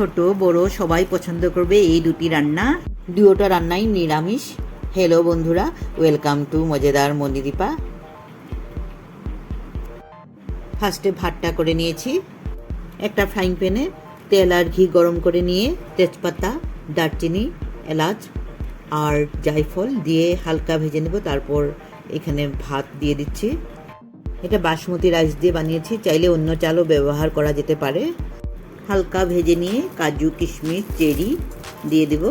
ছোট, বড়, সবাই পছন্দ করবে এই দুটি রান্না। দুয়োটা রান্নাই নিরামিষ। হ্যালো বন্ধুরা ওয়েলকাম টু মজেদার মনিদীপা ফার্স্টে ভাতটা করে নিয়েছি। একটা ফ্রাইং প্যানে তেল আর ঘি গরম করে নিয়ে তেজপাতা, দারচিনি, এলাচ আর জায়ফল দিয়ে হালকা ভেজে নেব। তারপর এখানে ভাত দিয়ে দিচ্ছি। এটা বাসমতি রাইস দিয়ে বানিয়েছি। চাইলে অন্য চালও ব্যবহার করা যেতে পারে। হালকা ভেজে নিয়ে কাজু, কিশমিশ, চেরি দিয়ে দেব।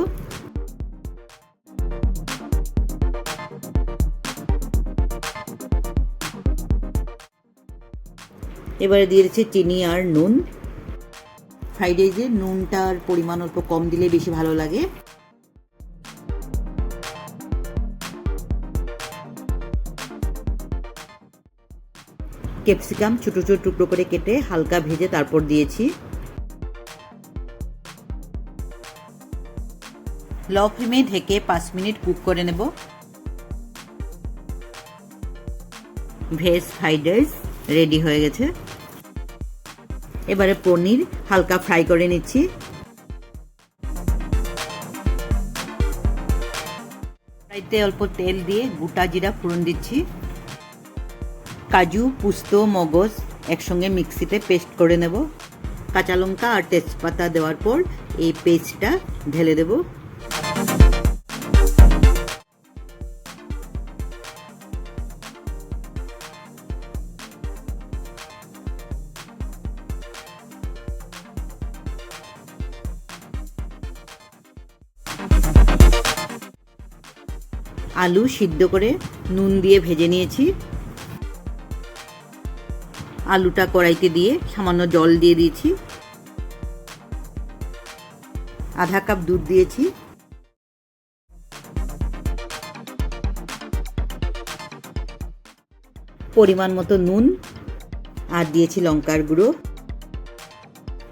এবারে দিয়ে দিচ্ছি চিনি আর নুন। ফ্রাইড রাইসে নুনটার পরিমাণ অল্প কম দিলে বেশি ভালো লাগে। ক্যাপসিকাম ছোটো ছোটো টুকরো করে কেটে হালকা ভেজে তারপর দিয়েছি। ল ফ্লেমে ঢেকে পাঁচ মিনিট কুক করে নেব। ভেজ ফ্রাইড রাইস রেডি হয়ে গেছে। এবারে পনির হালকা ফ্রাই করে নিচ্ছি। ফ্রাইতে অল্প তেল দিয়ে গোটা জিরা ফোড়ন দিচ্ছি। কাজু, পুস্ত, মগজ একসঙ্গে মিক্সিতে পেস্ট করে নেব। কাঁচা লঙ্কা আর তেজপাতা দেওয়ার পর এই পেস্টটা ঢেলে দেব। আলু সিদ্ধ করে নুন দিয়ে ভেজে নিয়েছি। আলুটা কড়াইতে দিয়ে সামান্য জল দিয়ে দিয়েছি। আধা কাপ দুধ দিয়েছি। পরিমাণ মতো নুন আর দিয়েছি লঙ্কার গুঁড়ো।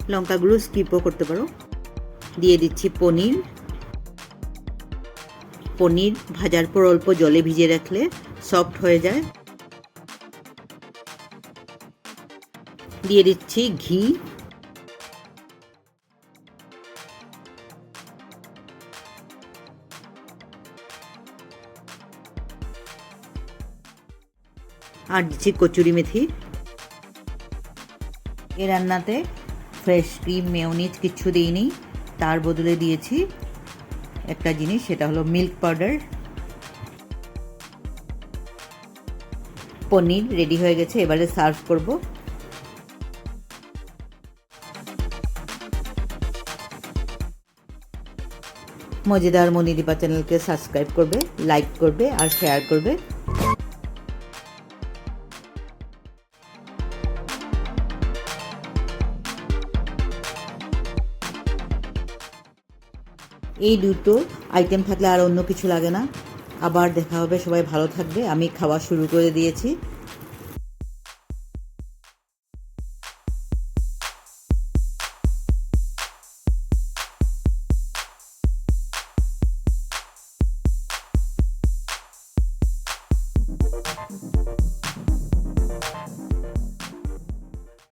লঙ্কা গুঁড়ো স্কিপও করতে পারো। দিয়ে দিচ্ছি পনির। পনির ভাজার পর অল্প জলে ভিজিয়ে রাখলে সফট হয়ে যায়। দিয়ে দিচ্ছি ঘি। আর দিচ্ছি কচুরি মেথি। এ রান্নাতে ফ্রেশ ক্রিম, মেয়নিজ কিছু দিইনি। তার বদলে দিয়েছি একটা জিনিস, সেটা হলো মিল্ক পাউডার পনির রেডি হয়ে গেছে, এবারে সার্ভ করব। মজেদার মনিদীপা চ্যানেলকে সাবস্ক্রাইব করবে লাইক করবে আর শেয়ার করবে। এই দুটো আইটেম থাকলে আর অন্য কিছু লাগে না আবার দেখা হবে, সবাই ভালো থাকবে আমি খাওয়া শুরু করে দিয়েছি